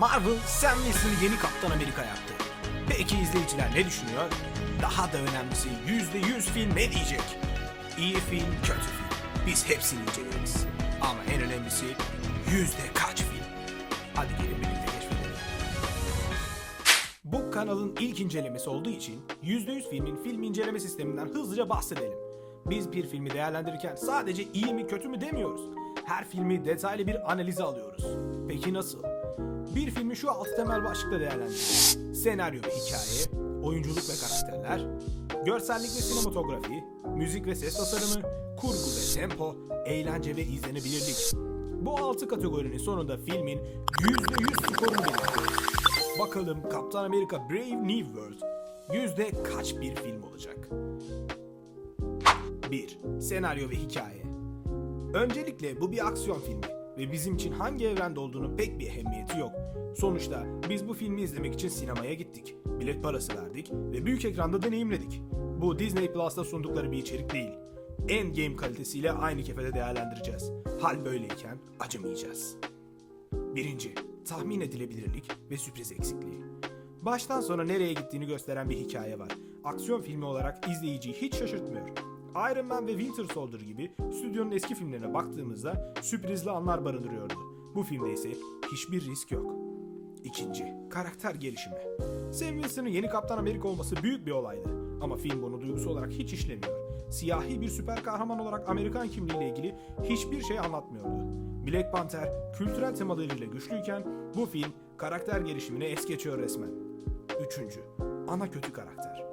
Marvel Sam Wilson'ı yeni Kaptan Amerika yaptı. Peki izleyiciler ne düşünüyor? Daha da önemlisi %100 film ne diyecek? İyi film, kötü film. Biz hepsini inceleriz. Ama en önemlisi yüzde kaç film? Hadi gelin birlikte keşfedelim. Bu kanalın ilk incelemesi olduğu için %100 filmin film inceleme sisteminden hızlıca bahsedelim. Biz bir filmi değerlendirirken sadece iyi mi kötü mü demiyoruz. Her filmi detaylı bir analize alıyoruz. Peki nasıl? Bir filmi şu altı temel başlıkta değerlendiriyoruz. Senaryo ve hikaye, oyunculuk ve karakterler, görsellik ve sinematografi, müzik ve ses tasarımı, kurgu ve tempo, eğlence ve izlenebilirlik. Bu altı kategorinin sonunda filmin %100 skorunu belirliyoruz. Bakalım Kaptan Amerika Brave New World yüzde kaç bir film olacak? 1. Senaryo ve hikaye Öncelikle bu bir aksiyon filmi ve bizim için hangi evrende olduğunu pek bir ehemmiyeti yok. Sonuçta biz bu filmi izlemek için sinemaya gittik. Bilet parası verdik ve büyük ekranda deneyimledik. Bu Disney Plus'ta sundukları bir içerik değil. Endgame kalitesiyle aynı kefede değerlendireceğiz. Hal böyleyken acımayacağız. Birinci, tahmin edilebilirlik ve sürpriz eksikliği. Baştan sona nereye gittiğini gösteren bir hikaye var. Aksiyon filmi olarak izleyiciyi hiç şaşırtmıyor. Iron Man ve Winter Soldier gibi stüdyonun eski filmlerine baktığımızda sürprizli anlar barındırıyordu. Bu filmde ise hiçbir risk yok. İkinci, karakter gelişimi. Sam Wilson'ın yeni Kaptan Amerika olması büyük bir olaydı. Ama film bunu duygusu olarak hiç işlemiyor. Siyahi bir süper kahraman olarak Amerikan kimliğiyle ilgili hiçbir şey anlatmıyordu. Black Panther kültürel temalarıyla güçlüyken bu film karakter gelişimini es geçiyor resmen. Üçüncü, ana kötü karakter.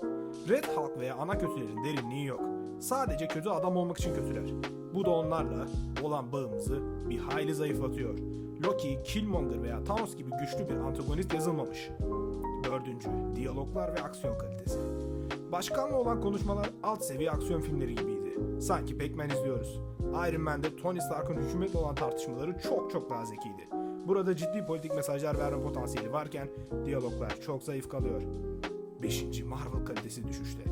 Red Hulk veya ana kötülerin derinliği yok. Sadece kötü adam olmak için kötüler. Bu da onlarla olan bağımızı bir hayli zayıflatıyor. Loki, Killmonger veya Thanos gibi güçlü bir antagonist yazılmamış. Dördüncü, diyaloglar ve aksiyon kalitesi. Başkanla olan konuşmalar alt seviye aksiyon filmleri gibiydi. Sanki Pac-Man izliyoruz. Iron Man'de Tony Stark'ın hükümetle olan tartışmaları çok çok daha zekiydi. Burada ciddi politik mesajlar verme potansiyeli varken diyaloglar çok zayıf kalıyor. 5. Marvel kalitesi düşüşte.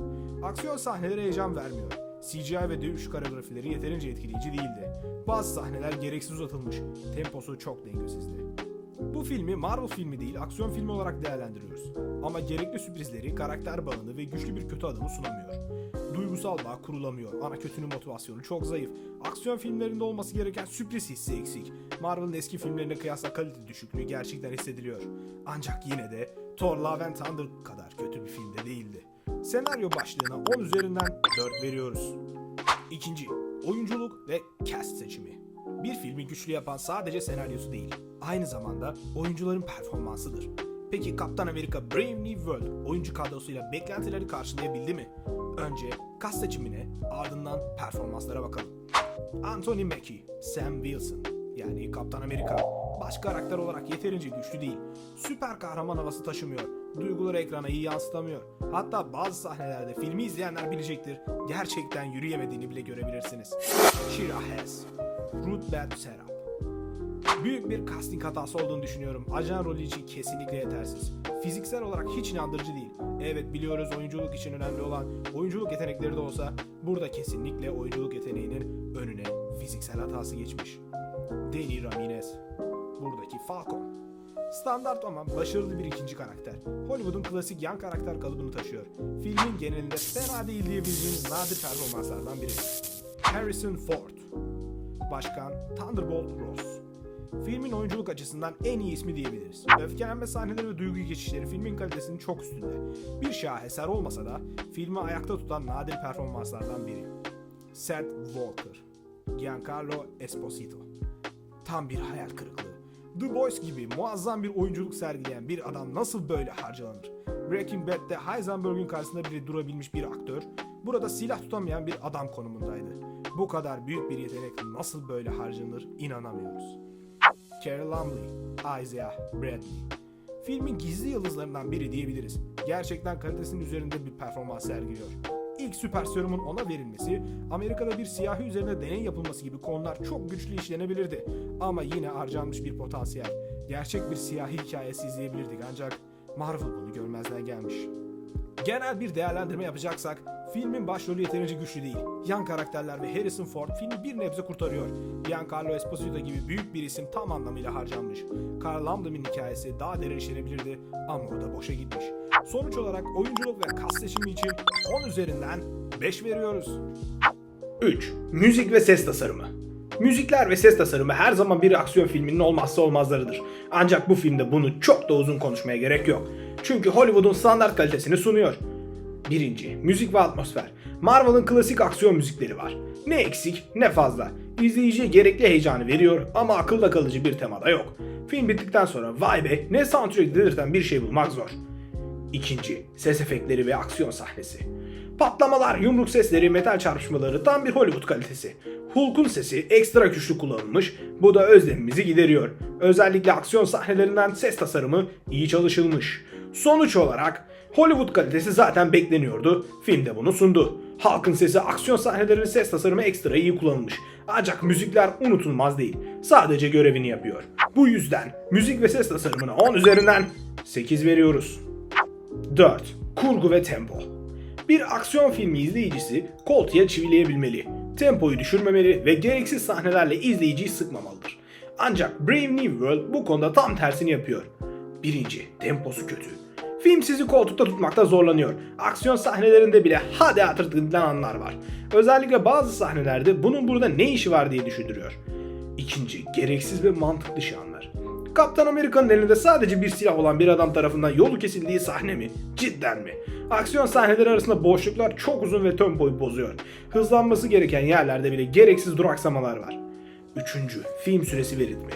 Aksiyon sahneleri heyecan vermiyor. CGI ve dövüş koreografileri yeterince etkileyici değildi. Bazı sahneler gereksiz uzatılmış. Temposu çok dengesizdi. Bu filmi Marvel filmi değil aksiyon filmi olarak değerlendiriyoruz. Ama gerekli sürprizleri, karakter bağını ve güçlü bir kötü adamı sunamıyor. Duygusal bağ kurulamıyor. Ana kötünün motivasyonu çok zayıf. Aksiyon filmlerinde olması gereken sürpriz hissi eksik. Marvel'ın eski filmlerine kıyasla kalite düşüklüğü gerçekten hissediliyor. Ancak yine de Thor Love and Thunder kadar kötü bir filmde değildi. Senaryo başlığına 10 üzerinden 4 veriyoruz. İkinci, oyunculuk ve cast seçimi. Bir filmi güçlü yapan sadece senaryosu değil, aynı zamanda oyuncuların performansıdır. Peki Kaptan Amerika Brave New World oyuncu kadrosuyla beklentileri karşılayabildi mi? Önce kas seçimine, ardından performanslara bakalım. Anthony Mackie, Sam Wilson yani Kaptan Amerika baş karakter olarak yeterince güçlü değil. Süper kahraman havası taşımıyor. Duyguları ekrana iyi yansıtamıyor. Hatta bazı sahnelerde filmi izleyenler bilecektir. Gerçekten yürüyemediğini bile görebilirsiniz. Shira Hess, Ruth Serap. Büyük bir casting hatası olduğunu düşünüyorum. Ajan rolü için kesinlikle yetersiz. Fiziksel olarak hiç inandırıcı değil. Evet biliyoruz oyunculuk için önemli olan oyunculuk yetenekleri de olsa burada kesinlikle oyunculuk yeteneğinin önüne fiziksel hatası geçmiş. Danny Ramirez. Buradaki Falcon. Standart ama başarılı bir ikinci karakter. Hollywood'un klasik yan karakter kalıbını taşıyor. Filmin genelinde fena değil diyebileceğiniz nadir performanslardan biri. Harrison Ford. Başkan Thunderbolt Ross. Filmin oyunculuk açısından en iyi ismi diyebiliriz. Öfkelenme sahneleri ve duygu geçişleri filmin kalitesinin çok üstünde. Bir şaheser olmasa da filmi ayakta tutan nadir performanslardan biri. Seth Walker. Giancarlo Esposito. Tam bir hayal kırıklığı. The Boys gibi muazzam bir oyunculuk sergileyen bir adam nasıl böyle harcanır? Breaking Bad'de Heisenberg'ün karşısında bile durabilmiş bir aktör, burada silah tutamayan bir adam konumundaydı. Bu kadar büyük bir yetenek nasıl böyle harcanır inanamıyoruz. Carey Lumley, Isaiah Bradley. Filmin gizli yıldızlarından biri diyebiliriz. Gerçekten kalitesinin üzerinde bir performans sergiliyor. İlk süper serumun ona verilmesi, Amerika'da bir siyahi üzerine deney yapılması gibi konular çok güçlü işlenebilirdi. Ama yine harcanmış bir potansiyel. Gerçek bir siyahi hikayesi izleyebilirdik ancak Marvel bunu görmezden gelmiş. Genel bir değerlendirme yapacaksak filmin başrolü yeterince güçlü değil. Yan karakterler ve Harrison Ford filmi bir nebze kurtarıyor. Giancarlo Esposito gibi büyük bir isim tam anlamıyla harcanmış. Carl Landem'in hikayesi daha derin işlenebilirdi ama o da boşa gitmiş. Sonuç olarak oyunculuk ve kas seçimi için 10 üzerinden 5 veriyoruz. 3. Müzik ve ses tasarımı. Müzikler ve ses tasarımı her zaman bir aksiyon filminin olmazsa olmazlarıdır. Ancak bu filmde bunu çok da uzun konuşmaya gerek yok. Çünkü Hollywood'un standart kalitesini sunuyor. Birinci, müzik ve atmosfer. Marvel'ın klasik aksiyon müzikleri var. Ne eksik ne fazla. İzleyiciye gerekli heyecanı veriyor ama akılda kalıcı bir temada yok. Film bittikten sonra vay be ne soundtrack dedirten bir şey bulmak zor. İkinci, ses efektleri ve aksiyon sahnesi. Patlamalar, yumruk sesleri, metal çarpışmaları tam bir Hollywood kalitesi. Hulk'un sesi ekstra güçlü kullanılmış, bu da özlemimizi gideriyor. Özellikle aksiyon sahnelerinden ses tasarımı iyi çalışılmış. Sonuç olarak Hollywood kalitesi zaten bekleniyordu, film de bunu sundu. Halkın sesi, aksiyon sahnelerinin ses tasarımı ekstra iyi kullanılmış. Ancak müzikler unutulmaz değil. Sadece görevini yapıyor. Bu yüzden müzik ve ses tasarımına 10 üzerinden 8 veriyoruz. 4. Kurgu ve tempo. Bir aksiyon filmi izleyicisi koltuğa çivileyebilmeli, tempoyu düşürmemeli ve gereksiz sahnelerle izleyiciyi sıkmamalıdır. Ancak Brave New World bu konuda tam tersini yapıyor. Birinci, temposu kötü. Film sizi koltukta tutmakta zorlanıyor. Aksiyon sahnelerinde bile hadi atırtılan anlar var. Özellikle bazı sahnelerde bunun burada ne işi var diye düşündürüyor. İkinci, gereksiz ve mantık dışı anlar. Kaptan Amerika'nın elinde sadece bir silah olan bir adam tarafından yolu kesildiği sahne mi? Cidden mi? Aksiyon sahneleri arasında boşluklar çok uzun ve tempoyu bozuyor. Hızlanması gereken yerlerde bile gereksiz duraksamalar var. Üçüncü, film süresi ve ritmi.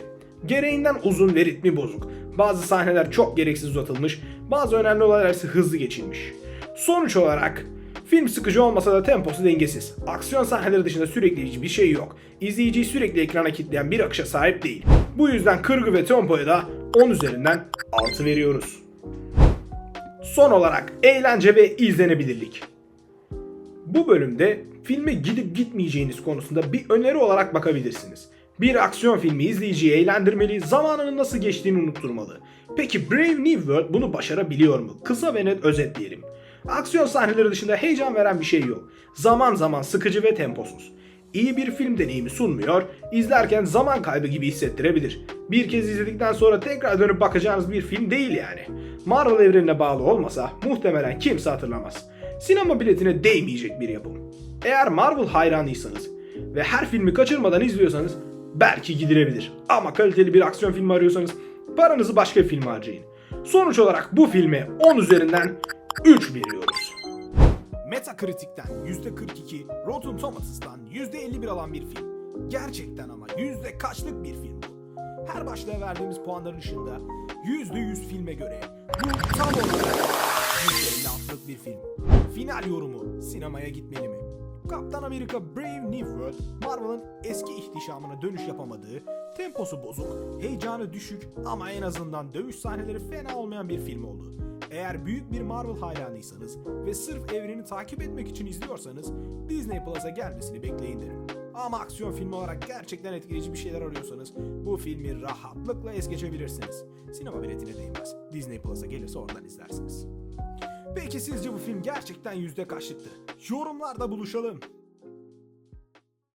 Gereğinden uzun ve ritmi bozuk. Bazı sahneler çok gereksiz uzatılmış, bazı önemli olaylar ise hızlı geçilmiş. Sonuç olarak Film sıkıcı olmasa da temposu dengesiz. Aksiyon sahneleri dışında sürekli hiçbir şey yok. İzleyiciyi sürekli ekrana kilitleyen bir akışa sahip değil. Bu yüzden kırgı ve tempoya da 10 üzerinden 6 veriyoruz. Son olarak eğlence ve izlenebilirlik. Bu bölümde filme gidip gitmeyeceğiniz konusunda bir öneri olarak bakabilirsiniz. Bir aksiyon filmi izleyiciyi eğlendirmeli, zamanının nasıl geçtiğini unutturmalı. Peki Brave New World bunu başarabiliyor mu? Kısa ve net özetleyelim. Aksiyon sahneleri dışında heyecan veren bir şey yok. Zaman zaman sıkıcı ve temposuz. İyi bir film deneyimi sunmuyor, izlerken zaman kaybı gibi hissettirebilir. Bir kez izledikten sonra tekrar dönüp bakacağınız bir film değil yani. Marvel evrenine bağlı olmasa muhtemelen kimse hatırlamaz. Sinema biletine değmeyecek bir yapım. Eğer Marvel hayranıysanız ve her filmi kaçırmadan izliyorsanız belki gidilebilir. Ama kaliteli bir aksiyon filmi arıyorsanız paranızı başka bir filme harcayın. Sonuç olarak bu filme 10 üzerinden 3 veriyoruz. Metacritic'ten %42, Rotten Tomatoes'tan %51 alan bir film. Gerçekten ama yüzde kaçlık bir film bu. Her başlığa verdiğimiz puanların dışında %100 filme göre bu tam olarak %56'lık bir film. Final yorumu sinemaya gitmeli mi? Kaptan Amerika Brave New World, Marvel'ın eski ihtişamına dönüş yapamadığı, temposu bozuk, heyecanı düşük ama en azından dövüş sahneleri fena olmayan bir film oldu. Eğer büyük bir Marvel hayranıysanız ve sırf evreni takip etmek için izliyorsanız Disney Plus'a gelmesini bekleyin derim. Ama aksiyon filmi olarak gerçekten etkileyici bir şeyler arıyorsanız bu filmi rahatlıkla es geçebilirsiniz. Sinema biletine değmez. Disney Plus'a gelirse oradan izlersiniz. Peki sizce bu film gerçekten yüzde kaçlıktı? Yorumlarda buluşalım.